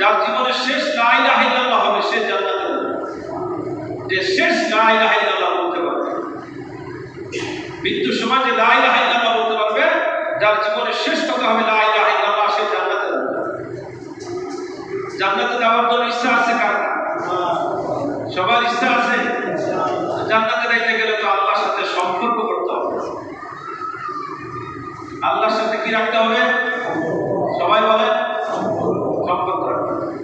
যার জীবনের শেষ লা ইলাহা ইল্লাল্লাহ হবে, সে জান্নাতে। যে শেষ লা ইলাহা ইল্লাল্লাহ বলতে পারবে। মৃত্যুর সময় যে লা ইলাহা ইল্লাল্লাহ বলতে পারবে, যার জীবনের শেষ কথা হবে লা ইলাহা ইল্লাল্লাহ, সে জান্নাতে জান্নাতে যাওয়ার জন্য ইচ্ছা আছে কার? সবার ইচ্ছা আছে? জান্নাতে যাইতে গেলে তো আল্লাহর সাথে সম্পর্ক করতে হবে। আল্লাহর সাথে কি রাখতে হবে? সবাই বলে সম্পর্ক রাখতে হবে।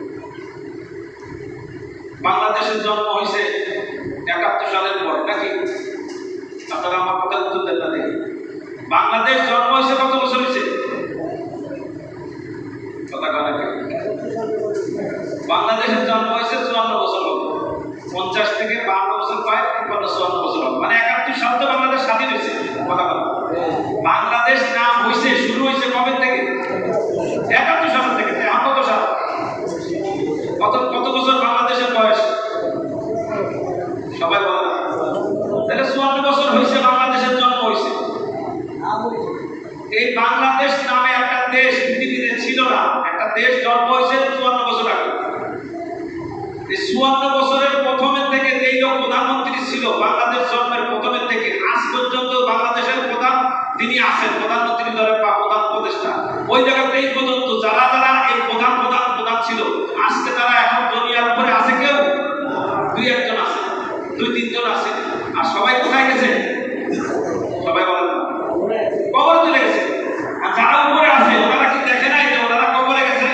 বাংলাদেশের জন্ম হয়েছে একাত্তর সালের পর নাকি আপনারা আমার দেখি বাংলাদেশ জন্ম হয়েছে কত বছর হয়েছে? বাংলাদেশের জন্ম হয়েছে চুয়ান্ন বছর হবে। পঞ্চাশ থেকে বান্ন বছর পায় তিপ্পান্ন, চুয়ান্ন বছর হবে। মানে একাত্তর সাল তো বাংলাদেশ স্বাধীন হয়েছে কথা বলা বাংলাদেশ নাম হয়েছে শুরু হয়েছে কবে থেকে একাত্তর সাল থেকে এখন কত সাল কত কত বছর বাংলাদেশের বয়স সবাই বলে না তাহলে চুয়ান্ন বছর হয়েছে বাংলাদেশের জন্ম হয়েছে এই বাংলাদেশ নামে একটা দেশ পৃথিবীতে ছিল না। একটা দেশ জন্ম হয়েছে, চুয়ান্ন বছর আগে। এই চুয়ান্ন বছরের প্রথমের থেকে যেই লোক প্রধানমন্ত্রী ছিল, বাংলাদেশ জন্মের প্রথমের থেকে, আজ পর্যন্ত বাংলাদেশের প্রধান তিনি আছেন, প্রধানমন্ত্রী দলের বা প্রধান উপদেষ্টা। ওই জায়গাতেই পর্যন্ত যারা যারা এই প্রধান প্রধান প্রধান ছিল, আজকে তারা এখন দুনিয়ার উপরে আছে কেউ দুই একজন আছে দুই তিনজন আছে আর সবাই কোথায় গেছে সবাই বলেন না। কবর চলে গেছে আর যারা উপরে আছে ওনারা কি দেখে নাই যে ওনারা কবরে গেছে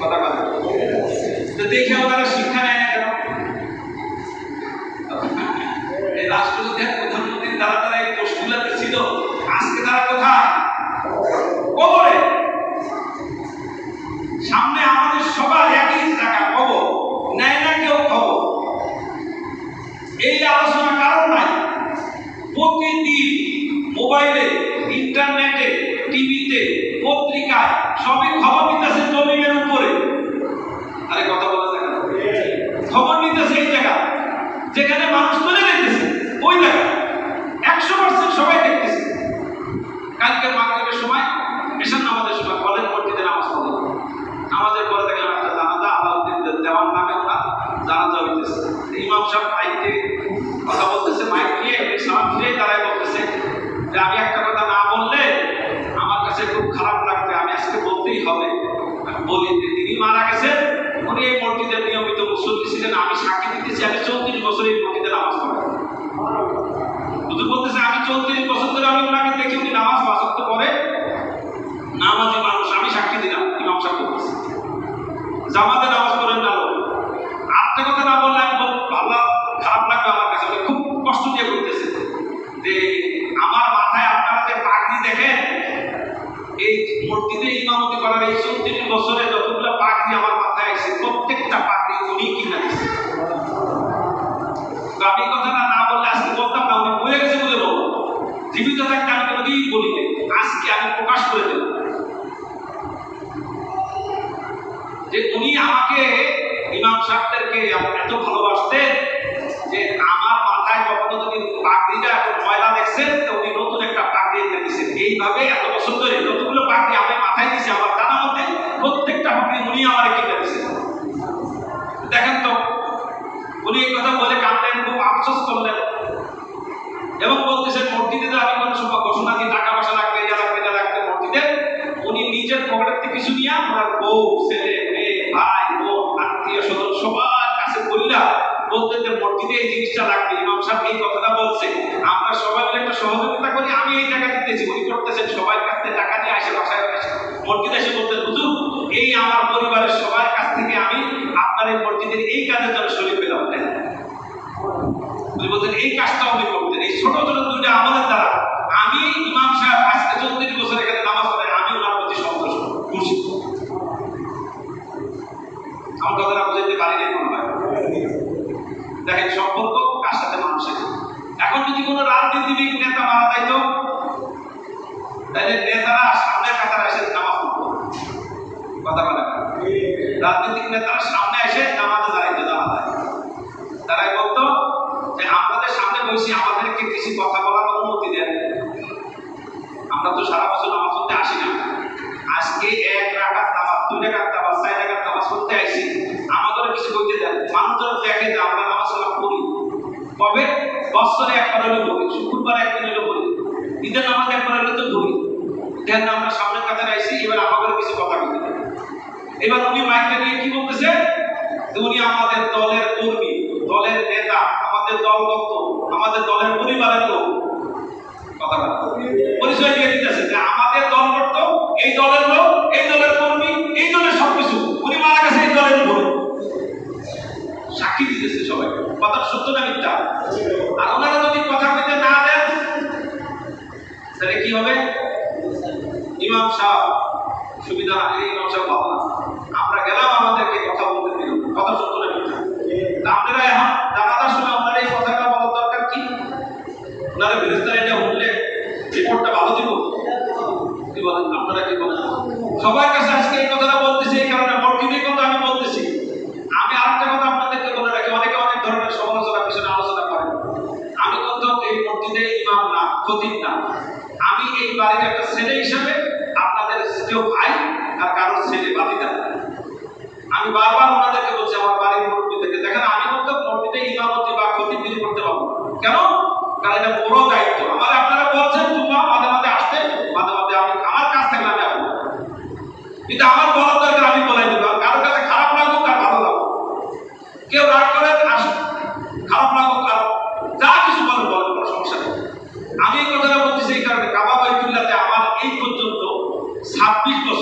কথা বলে তো দেখে ওনারা শিক্ষা নেয় না কেন এই রাষ্ট্রপতি আর প্রধানমন্ত্রী তারা তারা এই পোস্টগুলোতে ছিল আজকে তারা কোথায় কবরে সামনে আমাদের সবার একই জায়গা কবর নেয় না কেউ খবর এই আলোচনা কারণ নাই প্রতিদিন মোবাইলে ইন্টারনেটে টিভিতে পত্রিকায় সবই খবর নিতেছে জমিনের উপরে। আরে কথা বলা যায় না। খবর নিতেছে এই জায়গা। যেখানে মানুষ চলে যেতেছে ওই জায়গা। একশো পার্সেন্ট সবাই দেখতেছে। কালকে মাগরিবের বলি যে তিনি মারা গেছেন, উনি এই মসজিদের নিয়মিত মুসল্লি ছিলেন আমি সাক্ষী দিতেছি, আমি চৌত্রিশ বছর এই মসজিদে নামাজ পড়ি। শুধু বলতেছে, আমি চৌত্রিশ বছর ধরে আমি ওনাকে দেখি, উনি নামাজ বাসত্ব করে নামাজি মানুষ, আমি সাক্ষী দিলাম, ইমাম সাহেব জামাতে নামাজ আমাকে ইমাম সাহেবদেরকে এত ভালোবাসতেন যে আমার মাথায় কখনো যদি পাগড়িটা এত ময়লা দেখছেন, তো উনি নতুন একটা পাগড়ি এনে দিয়েছেন। এইভাবে এত বছর ধরে যতগুলো পাগড়ি আমি মাথায় দিয়েছি, আমার জানা মতে প্রত্যেকটা পাগড়ি উনি আমার কিনে দিয়েছেন। দেখেন তো, উনি এই কথা বলে কাঁদলেন, খুব আফসোস করলেন এবং বলতেছেন, মসজিদে আমি কোনো সময় ঘোষণা দিয়ে টাকা পয়সা লাগবে এটা লাগবে এটা লাগবে মসজিদে। উনি নিজের পকেটের থেকে কিছু নিয়ে, ওনার বউ পরিবারের সবার কাছ থেকে আমি আপনাদের এই মসজিদের এই কাজের জন্য শরীর পেলাম। বলতেন, এই কাজটা উনি করতেন। এই ছোট ছোট দুইটা আমাদের দ্বারা আমি ইমাম সাহেব রাজনৈতিক নেতারা সামনে এসে আমাদের দাঁড়াইতে দেওয়া হয় তারাই বলতো যে আমাদের সামনে বসে আমাদেরকে কিছু কথা বলার অনুমতি দেন। আমরা তো সারা বছর নামাজ পড়তে আসি না। আজকে এক রাখার দাবা দুই রাখার দাবা চার রাখার দাবা করতে আসি। আমাদের কিছু বলতে দেন। মানুষজন দেখে যে আমরা নামাজ করি কবে? বছরে একবার হলে বলি শুক্রবার একদিন হলে বলি ঈদের নামাজ একবার হলে তো ধরি দেন আমরা সামনের কাতারে আসি এবার আমাদের কিছু কথা বলি। এবার উনি মাইকটা নিয়ে কি বলতেছে? উনি আমাদের দলের কর্মী, দলের নেতা, আমাদের দলগত আমাদের দলের পরিবারের লোক। কথা বলে। পরিচয় দিয়ে দিতেছে যে আমাদের দল করত এই দলের লোক, এই দলের কর্মী, এই দলের সবকিছু। উনি মারা গেছে এই দলের উপরে। সাক্ষী দিতেছে সবাই। কথা সত্য না মিথ্যা? আর ওনারা যদি কথা কইতে না দেন, তাহলে কি হবে? ইমাম সাহেব সুবিধা না এই ইমাম সাহেব ভালো না আমরা গেলাম আমাদেরকে কথা বলতে দিল কথা সত্য না মিথ্যা তা আপনারা এখন জানাজার সময় আপনারা এই কথাটা বলার দরকার কি ওনারা ফেরেস্তারা এটা উঠলে রিপোর্টটা ভালো দিব কি বলেন আপনারা কি বলেন সবার কাছে আজকে এই কথাটা বলতেছি এই কারণে মর্কিনের কথা আমি বলতেছি আমি আরেকটা কথা আপনাদেরকে বলে রাখি অনেকে অনেক ধরনের সমালোচনা পিছনে আলোচনা করেন আমি কিন্তু এই মসজিদে ইমাম না। আমি এই একটা ছেলে আপনাদের কেউ ভাই আর কারোর ছেলে আমি বারবার ওনাদেরকে বলছি, আমার বাড়ির দেখেন, আমি কিন্তু মসজিদে ইমামতি বা খতিবগিরি করতে পারব কেন? কারণ এটা বড় দায়িত্ব। আমার আপনারা বলছেন জুম্মা মাঝে মাঝে আসতে, মাঝে মাঝে আমি আমার কাছ থেকে আমি আসব। কিন্তু আমার বলার দরকার আমি বলাই দেবো আর কারোর কাছে খারাপ লাগুক আর ভালো লাগুক কেউ রাগ করে আসুক খারাপ লাগুক আর যা কিছু বলেন বলেন কোনো সমস্যা নেই আমি এই কথাটা বলতেছি এই কারণে কাবা বাইতুল্লাতে আমার এই পর্যন্ত ছাব্বিশ বছর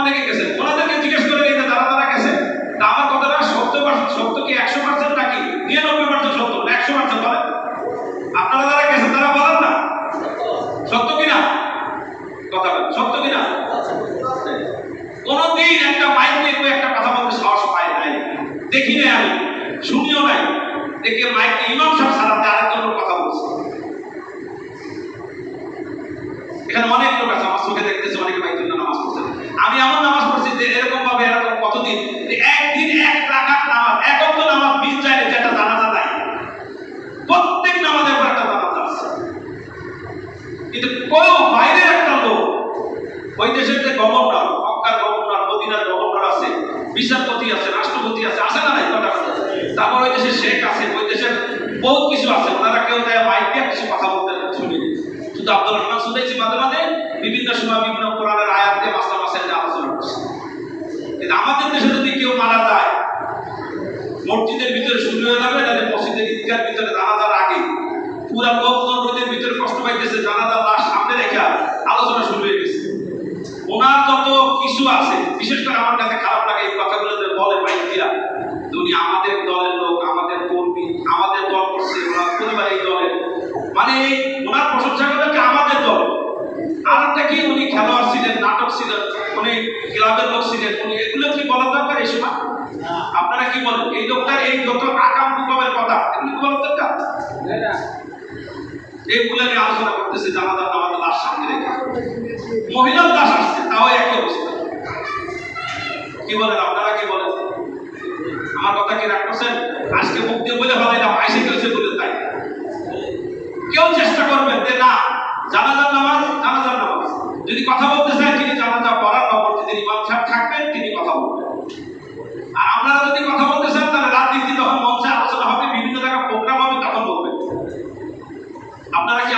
অনেকে গেছেন ওনাদেরকে জিজ্ঞেস করে নিতে যারা তারা গেছে, তা আমার কথাটা সত্য সত্য কি একশো পার্সেন্ট নাকি নিরানব্বই পার্সেন্ট সত্য? না একশো পার্সেন্ট বলেন আপনারা যারা গেছেন, তারা বলেন না। সত্য কিনা? কথা বলেন। সত্য কিনা? কোনদিন একটা মাইক নিয়ে একটা কথা বলতে সাহস পায় নাই। দেখি নাই আমি, শুনিও নাই। দেখে মাইক ইমাম সাহেব সারাতে আরেকজন কথা বলছে। এখানে অনেক লোক আছে, আমার চোখে দেখতেছে অনেকে পড়ছে আমি এমন নামাজ পড়ছি যে এরকম ভাবে, এরকম কতদিন? একদিন এক রাকাত নামাজ, এক অক্ত নামাজ মিস যায় যেটা জানাজা নাই। প্রত্যেক নামাজের পর একটা জানাজা আছে। কিন্তু কেউ বাইরের একটা লোক, ওই দেশের যে গভর্নর, মক্কার গভর্নর, মদিনার গভর্নর আছে, বিচারপতি আছে, রাষ্ট্রপতি আছে আছে না নাই কথা? তারপর ওই দেশের শেখ আছে, ওই দেশের বহুত কিছু আছে, ওনারা কেউ দেয় মাইক দিয়ে কিছু কথা বলতে শুনি। শুধু আব্দুল রহমান শুনেছি মাঝে মাঝে বিভিন্ন সময় বিভিন্ন কোরআনের আয়াত দিয়ে মাস্টার মাসের আলোচনা করছে। কিন্তু আমাদের দেশে যদি কেউ মারা যায়, মসজিদের ভিতরে শুরু হয়ে যাবে তাহলে মসজিদের ঈদগার ভিতরে জানাজার আগে পুরা লোকজন রোদের ভিতরে কষ্ট পাইতেছে, জানাজার লাশ সামনে রেখে আলোচনা শুরু হয়ে গেছে। ওনার যত কিছু আছে, বিশেষ করে আমার কাছে খারাপ লাগে এই কথাগুলো ক্লাবের উনি এগুলো কি বলার দরকার এই সময়? আপনারা কি বলেন? এই লোকটার এই যত আকাম রকমের কথা, এগুলো কি বলার দরকার? এইগুলো নিয়ে আলোচনা করতেছে জানাজার আমাদের লাশ সামনে রেখে। মহিলার দাস আসছে, তাও একই অবস্থা। কি বলেন আপনারা, কি বলেন? আমার কথা কি রাগ করছেন? আজকে মুক্তি বলে ভালো এটা আইসে কেছে বলে তাই। কেউ চেষ্টা করবেন যে না জানাজার নামাজ জানাজার নামাজ যদি কথা বলতে চান তিনি জানাজা পড়ার বা মসজিদের ইমাম সাহেব থাকবেন তিনি কথা বলবেন আর আপনারা যদি কথা বলতে চান তাহলে রাজনীতি যখন মঞ্চে আলোচনা হবে বিভিন্ন জায়গায় প্রোগ্রাম হবে তখন বলবেন আপনারা কি